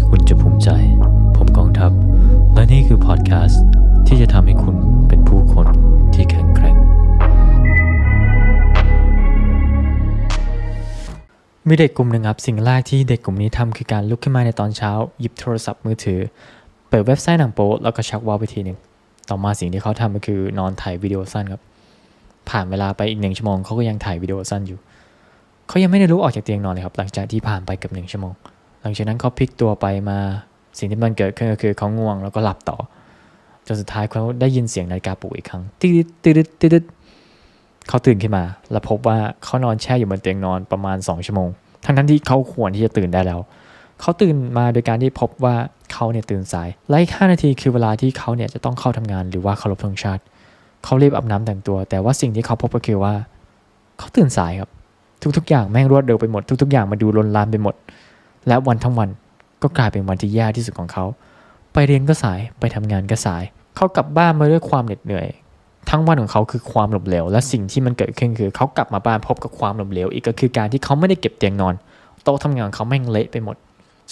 ที่คุณจะภูมิใจ ผมกองทัพ และนี่คือพอดแคสต์ที่จะทำให้คุณเป็นผู้คนที่แข็งแกร่ง มีเด็กกลุ่มหนึ่งครับ สิ่งแรกที่เด็กกลุ่มนี้ทำคือการลุกขึ้นมาในตอนเช้า หยิบโทรศัพท์มือถือ เปิดเว็บไซต์หนังโป๊แล้วก็ชักว่าวไปทีหนึ่งต่อมาสิ่งที่เขาทำก็คือนอนถ่ายวิดีโอสั้นครับ ผ่านเวลาไปอีกหนึ่งชั่วโมงเขาก็ยังถ่ายวิดีโอสั้นอยู่ เขายังไม่ได้ลุกออกจากเตียงนอนเลยครับ หลังจากที่ผ่านไปเกือบหนึ่งชั่วโมง หลังจากนั้นเขาพลิกตัวไปมาสิ่งที่มันเกิดขึ้นก็คือเขาง่วงแล้วก็หลับต่อจนสุดท้ายเขาได้ยินเสียงนาฬิกาปลุกอีกครั้งติดติดติดติดเขาตื่นขึ้นมา แล้วพบว่าเขานอนแช่อยู่บนเตียงนอนประมาณ 2 ชั่วโมง ทั้งทั้งที่เขาควรที่จะตื่นได้แล้ว เขาตื่นมาโดยการที่พบว่าเขาเนี่ยตื่นสายและอีก5นาทีคือเวลาที่เขาเนี่ยจะต้องเข้าทำงานหรือว่าเคารพธงชาติ เขารีบอาบน้ำแต่งตัว แต่ว่าสิ่งที่เขาพบก็คือว่า เขาตื่นสายครับ ทุกๆ อย่างแม่งรวดเร็วไปหมด ทุกๆ อย่างมาดูลนลานไปหมด และวันทั้งวันก็กลายเป็นวันที่แย่ที่สุดของเขา ไปเรียนก็สายไปทำงานก็สาย เขากลับบ้านมาด้วยความเหน็ดเหนื่อย ทั้งวันของเขาคือความหลบเหลว และสิ่งที่มันเกิดขึ้นคือ เขากลับมาบ้านพบกับความหลบเหลว อีกก็คือการที่เขาไม่ได้เก็บเตียงนอน โต๊ะทำงานของเขาแม่งเละไปหมด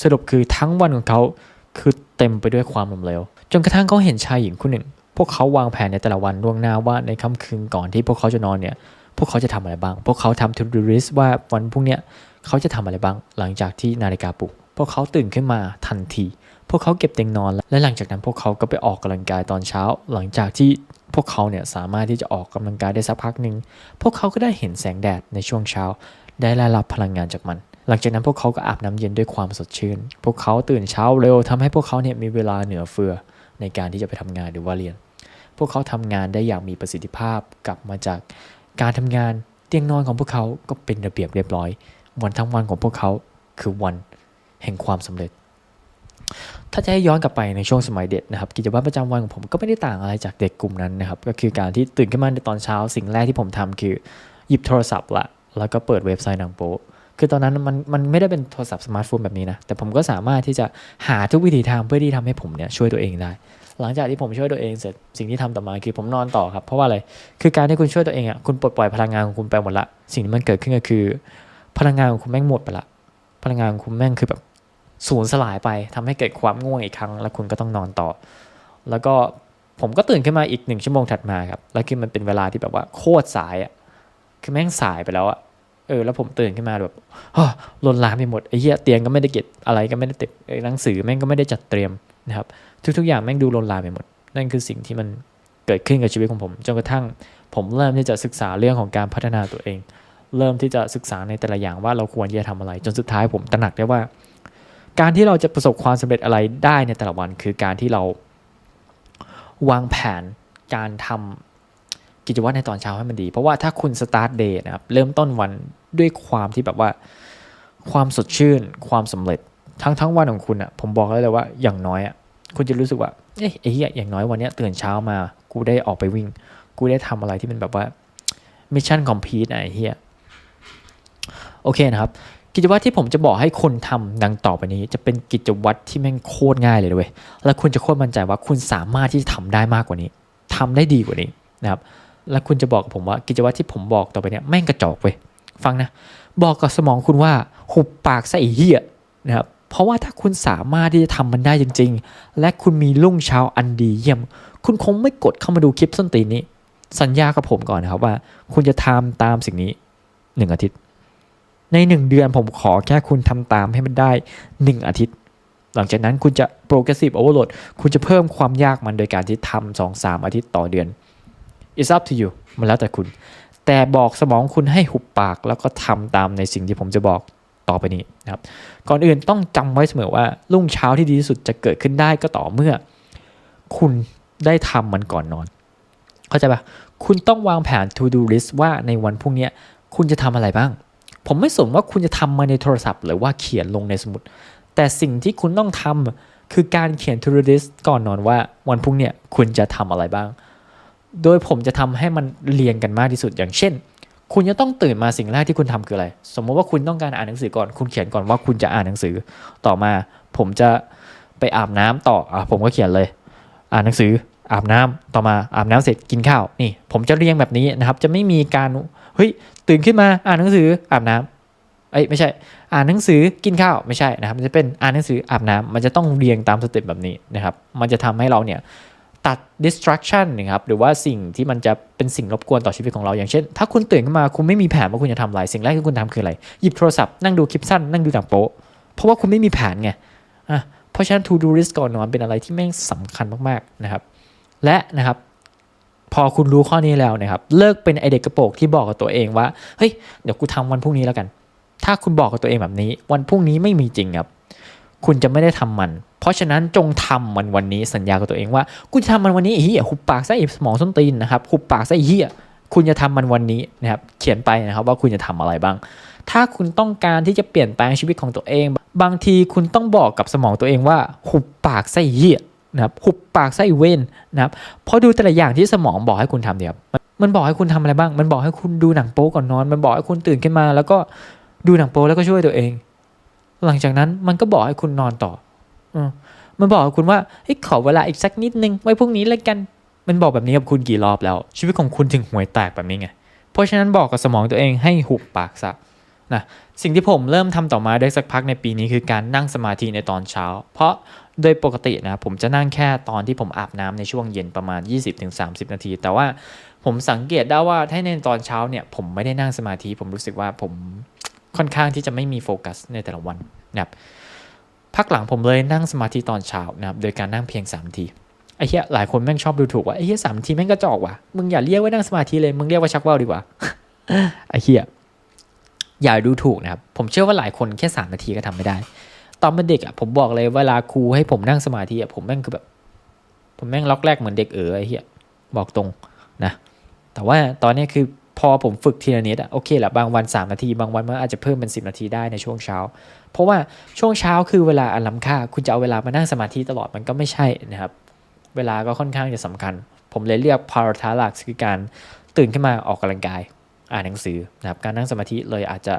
สรุปคือทั้งวันของเขาคือเต็มไปด้วยความหลบเหลว จนกระทั่งเขาเห็นชายหญิงคู่หนึ่ง พวกเขาวางแผนในแต่ละวันล่วงหน้าว่าในค่ำคืนก่อนที่พวกเขาจะนอนเนี่ยพวกเขาจะทำอะไรบ้าง พวกเขาทำ to do list ว่าวันพรุ่งเนี้ย เขาจะทำอะไรบ้าง หลังจากที่นาฬิกาปลุก พวกเขาตื่นขึ้นมาทันที พวกเขาเก็บเตียงนอน และหลังจากนั้นพวกเขาก็ไปออกกำลังกายตอนเช้า หลังจากที่พวกเขาเนี่ยสามารถที่จะออกกำลังกายได้สักพักหนึ่ง พวกเขาก็ได้เห็นแสงแดดในช่วงเช้า ได้รับพลังงานจากมัน หลังจากนั้นพวกเขาก็อาบน้ำเย็นด้วยความสดชื่น พวกเขาตื่นเช้าเร็วทำให้พวกเขาเนี่ยมีเวลาเหนือเฟือในการที่จะไปทำงานหรือว่าเรียน พวกเขาทำงานได้อย่างมีประสิทธิภาพกลับมาจากการทำงานเตียงนอนของพวกเขาก็เป็นระเบียบเรียบร้อย วันทั้งวันของพวกเขาคือวันแห่งความสำเร็จ ถ้าจะให้ย้อนกลับไปในช่วงสมัยเด็กนะครับ กิจวัตรประจำวันของผมก็ไม่ได้ต่างอะไรจากเด็กกลุ่มนั้นนะครับ ก็คือการที่ตื่นขึ้นมาในตอนเช้า สิ่งแรกที่ผมทำคือหยิบโทรศัพท์ละแล้วก็เปิดเว็บไซต์หนังโป๊คือตอนนั้นมันมันไม่ได้เป็นโทรศัพท์สมาร์ทโฟนแบบนี้นะ แต่ผมก็สามารถที่จะหาทุกวิธีทางเพื่อที่ทำให้ผมเนี่ยช่วยตัวเองได้ หลังจากที่ผมช่วยตัวเองเสร็จสิ่งที่ทำต่อมาคือผมนอนต่อครับ เพราะว่าอะไร คือการที่คุณช่วยตัวเองอะคุณปลดปล่อยพลังงานของคุณไปหมดละ สิ่งที่มันเกิดขึ้นก็คือ พลังงานของคุณแม่งหมดไปละ พลังงานของคุณแม่งคือแบบสูญสลายไปทำให้เกิดความง่วงอีกครั้ง แล้วคุณก็ต้องนอนต่อ แล้วก็ผมก็ตื่นขึ้นมาอีกหนึ่งชั่วโมงถัดมาครับ แล้วคือมันเป็นเวลาที่แบบว่าโคตรสายอะ คือแม่งสายไปแล้วอะ เออ แล้วผมตื่นขึ้นมาแบบฮะลนลามไปหมดไอ้เหี้ยเตียงก็ไม่ได้เก็บอะไรก็ไม่ได้เต็บหนังสือแม่งก็ไม่ได้จัดเตรียมนะครับ ทุก ๆ อย่างแม่งดูลนลามไปหมด นั่นคือสิ่งที่มันเกิดขึ้นกับชีวิตของผม จนกระทั่งผมเริ่มที่จะศึกษาเรื่องของการพัฒนาตัวเอง เริ่มที่จะศึกษาในแต่ละอย่างว่าเราควรจะทำอะไร จนสุดท้ายผมตระหนักได้ว่า การที่เราจะประสบความสำเร็จอะไรได้ในแต่ละวัน คือการที่เราวางแผนการทำกิจวัตรในตอนเช้าให้มันดี เพราะว่าถ้าคุณสตาร์ทเดย์นะครับเริ่มต้นวันด้วยความที่แบบว่า ความสดชื่น ความสำเร็จทั้งทั้งวันของคุณอะ่ะผมบอกเลยเลยว่าอย่างน้อยอะ่ะคุณจะรู้สึกว่าเอ้ยไอ้เหี้ยอย่างน้อยวันนี้ตื่นเช้ามา กูได้ออกไปวิ่ง กูได้ทำอะไรที่มันแบบว่ามิชชั่นคอมพลีทไอ้เหี้ย โอเคนะครับ กิจวัตรที่ผมจะบอกให้คนทำดังต่อไปนี้ จะเป็นกิจวัตรที่แม่งโคตรง่ายเลยด้วยแล้วคุณจะโคตรมั่นใจว่าคุณสามารถที่จะทำได้มากกว่านี้ทำได้ดีกว่านี้นะครับ แล้วคุณจะบอกกับผมว่ากิจวัตรที่ผมบอกต่อไปเนี้ยแม่งกระจอกเว้ยฟังนะ บอกกับสมองคุณว่าหุบปากซะไอ้เหี้ยนะครับเพราะว่าถ้าคุณสามารถที่จะทำมันได้จริง ๆ และคุณมีรุ่งเช้าอันดีเยี่ยม คุณคงไม่กดเข้ามาดูคลิปส้นตีนนี้ สัญญากับผมก่อนนะครับว่า คุณจะทำตามสิ่งนี้หนึ่งอาทิตย์ ในหนึ่งเดือนผมขอแค่คุณทำตามให้มันได้หนึ่งอาทิตย์ หลังจากนั้นคุณจะ progressive overload คุณจะเพิ่มความยากมันโดยการที่ทำสองสามอาทิตย์ต่อเดือน it's up to you มันแล้วแต่คุณ แต่บอกสมองคุณให้หุบปาก แล้วก็ทำตามในสิ่งที่ผมจะบอกต่อไปนี้นะครับ ก่อนอื่นต้องจำไว้เสมอว่ารุ่งเช้าที่ดีที่สุดจะเกิดขึ้นได้ก็ต่อเมื่อ คุณได้ทำมันก่อนนอน เข้าใจปะคุณต้องวางแผน to do list ว่าในวันพรุ่งนี้คุณจะทำอะไรบ้าง ผมไม่สนว่าคุณจะทำมาในโทรศัพท์ หรือว่าเขียนลงในสมุด แต่สิ่งที่คุณต้องทำคือการเขียน to do list ก่อนนอนว่าวันพรุ่งเนี้คุณจะทำอะไรบ้าง โดยผมจะทำให้มันเรียงกันมากที่สุดอย่างเช่น คุณจะต้องตื่นมาสิ่งแรกที่คุณทำคืออะไร สมมติว่าคุณต้องการอ่านหนังสือก่อน คุณเขียนก่อนว่าคุณจะอ่านหนังสือ ต่อมา ผมจะไปอาบน้ำต่ออะผมก็เขียนเลย อ่านหนังสืออาบน้ำต่อมาอาบน้ำเสร็จกินข้าวนี่ ผมจะเรียงแบบนี้นะครับ จะไม่มีการ เฮ้ยตื่นขึ้นมาอ่านหนังสืออาบน้เอ้ยไม่ใช่ อ่านหนังสือกินข้าวไม่ใช่นะครับ มันจะเป็นอ่านหนังสืออาบน้ำมันจะต้องเรียงตามสเต็ปแบบนี้นะครับ มันจะทำให้เราเนี่ยตัด distraction นะครับหรือว่าสิ่งที่มันจะเป็นสิ่งรบกวนต่อชีวิตของเราอย่างเช่น ถ้าคุณตื่นขึ้นมาคุณไม่มีแผนว่าคุณจะทำอะไร สิ่งแรกที่คุณทำคืออะไร หยิบโทรศัพท์นั่งดูคลิปสั้นนั่งดูหนังโป๊ะเพราะว่าคุณไม่มีแผนไงอะเพราะฉะนั้น to do list ก่อนนอนเป็นอะไรที่แม่งสำคัญมากๆนะครับ และนะครับ พอคุณรู้ข้อนี้แล้วนะครับ เลิกเป็นไอเด็กกระโปรงที่บอกกับตัวเองว่า เฮ้ย เดี๋ยวกูทำวันพรุ่งนี้แล้วกัน ถ้าคุณบอกกับตัวเองแบบนี้ วันพรุ่งนี้ไม่มีจริงครับ คุณจะไม่ได้ทำมัน เพราะฉะนั้นจงทำมันวันนี้สัญญากับตัวเองว่า กูจะทำมันวันนี้อ้เหี้ยหุบปากซะไอ้สมองส้นตีนนะครับ หุบปากซะไอ้เหี้ยคุณจะทำมันวันนี้นะครับ เขียนไปนะครับว่าคุณจะทำอะไรบ้าง ถ้าคุณต้องการที่จะเปลี่ยนแปลงชีวิตของตัวเอง บางทีคุณต้องบอกกับสมองตัวเองว่า หุบปากซะไอ้เหี้ย นะครับหุบปากไอ้เว้นนะครับเพราะดูแต่ละอย่างที่สมองบอกให้คุณทำเนี่ยบมันบอกให้คุณทำอะไรบ้าง มันบอกให้คุณดูหนังโป๊ก่อนนอน มันบอกให้คุณตื่นขึ้นมา แล้วก็ดูหนังโป๊แล้วก็ช่วยตัวเอง หลังจากนั้นมันก็บอกให้คุณนอนต่ออมันบอกคุณว่าเฮ้ยขอเวลาอีกสักนิดนึงไว้พรุ่งนี้แล้วกัน มันบอกแบบนี้กับคุณกี่รอบแล้ว ชีวิตของคุณถึงห่วยแตกแบบนี้ไง เพราะฉะนั้นบอกกับสมองตัวเองให้หุบปากซะนะสิ่งที่ผมเริ่มทำต่อมาได้สักพักในปีนี้คือการนั่งสมาธิในตอนเช้า เพราะ โดยปกตินะผมจะนั่งแค่ตอนที่ผมอาบน้ำในช่วงเย็นประมาณ 20-30 นาที แต่ว่าผมสังเกตได้ว่าถ้าในตอนเช้าเนี่ยผมไม่ได้นั่งสมาธิ ผมรู้สึกว่าผมค่อนข้างที่จะไม่มีโฟกัสในแต่ละวันนะครับพักหลังผมเลยนั่งสมาธิตอนเช้านะครับโดยการนั่งเพียง3นาทีไอ้เหี้ยหลายคนแม่งชอบดูถูกว่าไอ้เหี้ยสามนาทีแม่งก็จอกว่ะมึงอย่าเรียกว่านั่งสมาธิเลยมึงเรียกว่าชักว่าวดีกว่าไอ้เหี้ยอย่าดูถูกนะครับผมเชื่อว่าหลายคนแค่สามนาทีก็ทำไม่ได้ ตอนเป็นเด็กอะผมบอกเลยเวลาครูให้ผมนั่งสมาธิอะผมแม่งคือแบบ ผมแม่งล็อกแรกเหมือนเด็กเอ๋อไอ้เหี้ยบอกตรงนะ แต่ว่าตอนนี้คือพอผมฝึกทีละนิดอะโอเคแหละบางวัน 3 นาที บางวันมันอาจจะเพิ่มเป็น 10 นาทีได้ในช่วงเช้า เพราะว่าช่วงเช้าคือเวลาอันล้ำค่า คุณจะเอาเวลามานั่งสมาธิตลอดมันก็ไม่ใช่นะครับ เวลาก็ค่อนข้างจะสำคัญ ผมเลยเรียก p a r a t a l a x คือการตื่นขึ้นมาออกกำลังกาย อ่านหนังสือนะครับการนั่งสมาธิเลยอาจจะ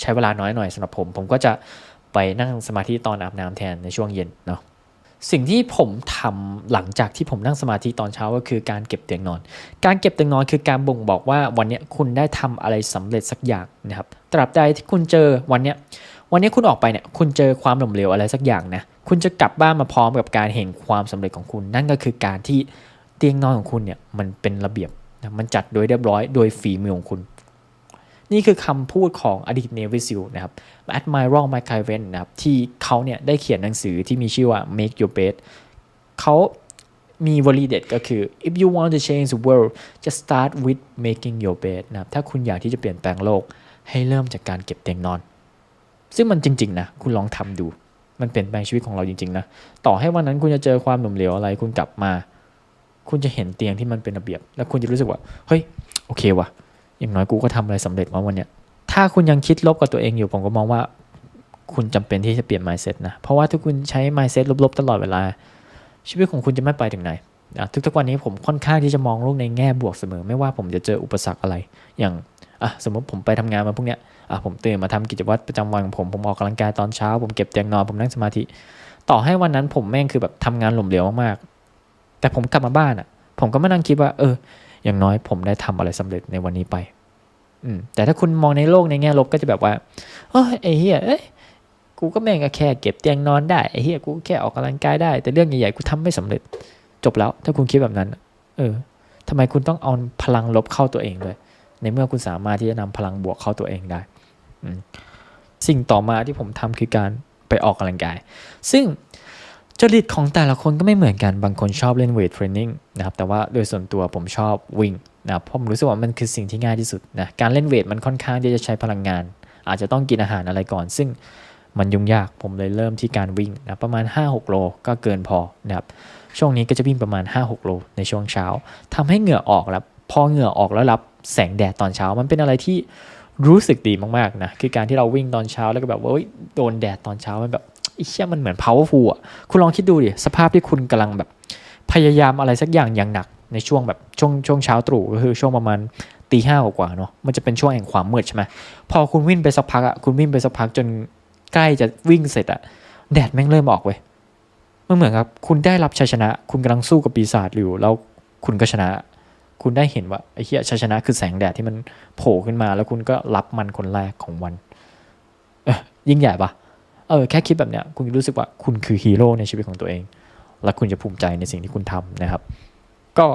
ใช้เวลาน้อยหน่อยสำหรับผม ผมก็จะ ไปนั่งสมาธิตอนอาบน้ำแทนในช่วงเย็นเนาะสิ่งที่ผมทำหลังจากที่ผมนั่งสมาธิตอนเช้าก็คือการเก็บเตียงนอน การเก็บเตียงนอนคือการบ่งบอกว่าวันนี้คุณได้ทำอะไรสำเร็จสักอย่างนะครับตราบใดที่คุณเจอวันนี้วันนี้คุณออกไปเนี่ยคุณเจอความล้มเหลวอะไรสักอย่างนะคุณจะกลับบ้านมาพร้อมกับการเห็นความสำเร็จของคุณ นั่นก็คือการที่เตียงนอนของคุณเนี่ยมันเป็นระเบียบมันจัดโดยเรียบร้อยโดยฝีมือของคุณ นี่คือคำพูดของอดีตเนวิซิลนะครับ Admiral m i c a e v e n นะครับที่เขาเนี่ยได้เขียนหนังสือที่มีชื่อว่า Make Your Bed เขามีวลีเด็ดก็คือ if you want to change the world just start with making your bed นะครับถ้าคุณอยากที่จะเปลี่ยนแปลงโลก ให้เริ่มจากการเก็บเตียงนอน ซึ่งมันจริง ๆ นะ คุณลองทำดู มันเปลี่ยนแปลงชีวิตของเราจริง ๆ นะ ต่อให้วันนั้นคุณจะเจอความหนุ่มเหลวอะไร คุณกลับมา คุณจะเห็นเตียงที่มันเป็นระเบียบ แล้วคุณจะรู้สึกว่า เฮ้ย โอเคว่ะ อย่างน้อยกูก็ทำอะไรสำเร็จมาวันเนี้ยถ้าคุณยังคิดลบกับตัวเองอยู่ผมก็มองว่า คุณจำเป็นที่จะเปลี่ยน mindset นะ เพราะว่าถ้าคุณใช้ mindset ลบๆตลอดเวลา ชีวิตของคุณจะไม่ไปถึงไหนนะทุกๆวันนี้ผมค่อนข้างที่จะมองโลกในแง่บวกเสมอ ไม่ว่าผมจะเจออุปสรรคอะไร อย่างอะสมมติผมไปทำงานมาพวกเนี้ยอะผมตื่นมาทำกิจวัตรประจำวันของผมผมออกกำลังกายตอนเช้า ผมเก็บเตียงนอนผมนั่งสมาธิ ต่อให้วันนั้นผมแม่งคือแบบทำงานหล่มเหลวมากๆแต่ผมกลับมาบ้านอะ ผมก็มานั่งคิดว่า เออ อย่างน้อยผมได้ทำอะไรสำเร็จในวันนี้ไป แต่ถ้าคุณมองในโลกในแง่ลบก็จะแบบว่าเอ้ยไอ้เหี้ยเอ้ยกูก็แม่งก็แค่เก็บเตียงนอนได้ไอ้เหี้ยกูแค่ออกกำลังกายได้ แต่เรื่องใหญ่ๆกูทำไม่สำเร็จ จบแล้ว ถ้าคุณคิดแบบนั้น เออทำไมคุณต้องเอาพลังลบเข้าตัวเองด้วย ในเมื่อคุณสามารถที่จะนำพลังบวกเข้าตัวเองได้อืมสิ่งต่อมาที่ผมทำคือการไปออกกำลังกาย ซึ่งจริตของแต่ละคนก็ไม่เหมือนกันบางคนชอบเล่นเวทเทรนนิ่งนะครับแต่ว่าโดยส่วนตัวผมชอบวิ่ง นะผมรู้สึกว่ามันคือสิ่งที่ง่ายที่สุดนะการเล่นเวทมันค่อนข้างที่จะใช้พลังงาน อาจจะต้องกินอาหารอะไรก่อน ซึ่งมันยุ่งยากผมเลยเริ่มที่การวิ่งนะประมาณ 5-6 โลก็เกินพอนะครับช่วงนี้ก็จะวิ่งประมาณ 5-6 โลในช่วงเช้าทำให้เหงื่อออกแล้วพอเหงื่อออกแล้วรับแสงแดดตอนเช้ามันเป็นอะไรที่รู้สึกดีมากๆนะคือการที่เราวิ่งตอนเช้าแล้วก็แบบว่าโดนแดดตอนเช้ามันแบบไอ้เชี่ยมันเหมือน powerful อะคุณลองคิดดูดิสภาพที่คุณกำลังแบบพยายามอะไรสักอย่างอย่างหนัก ในช่วงแบบช่วงช่วงเช้าตรู่ก็คือช่วงประมาณตีห้ากว่าเนาะมันจะเป็นช่วงแห่งความมืดใช่ไหมพอคุณวิ่งไปสักพักอะคุณวิ่งไปสักพักจนใกล้จะวิ่งเสร็จอะแดดแม่งเริ่มออกเว้ยมันเหมือนกับคุณได้รับชัยชนะ คุณกำลังสู้กับปีศาจอยู่แล้วคุณก็ชนะ คุณได้เห็นว่าไอ้เหี้ยชัยชนะคือแสงแดดที่มันโผล่ขึ้นมา แล้วคุณก็รับมันคนแรกของวันยิ่งใหญ่ปะเออแค่คิดแบบเนี้ยคุณรู้สึกว่าคุณคือฮีโร่ในชีวิตของตัวเอง และคุณจะภูมิใจในสิ่งที่คุณทำนะครับ ก็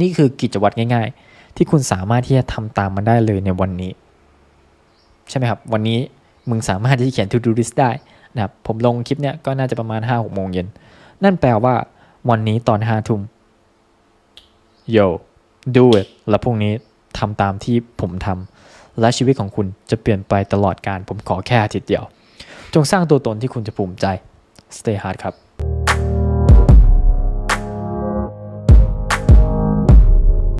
นี่คือกิจวัตรง่าย ๆ ที่คุณสามารถที่จะทำตามมันได้เลยในวันนี้ ใช่ไหมครับ วันนี้มึงสามารถที่จะเขียน to do list ได้นะครับผมลงคลิปเนี้ยก็น่าจะประมาณ 5-6โมงเย็น นั่นแปลว่าวันนี้ตอน5ทุ่ม yo do it แล้วพรุ่งนี้ทำตามที่ผมทำและชีวิตของคุณจะเปลี่ยนไปตลอดการผมขอแค่อาทิตย์เดียว จงสร้างตัวตนที่คุณจะภูมิใจ stay hard ครับ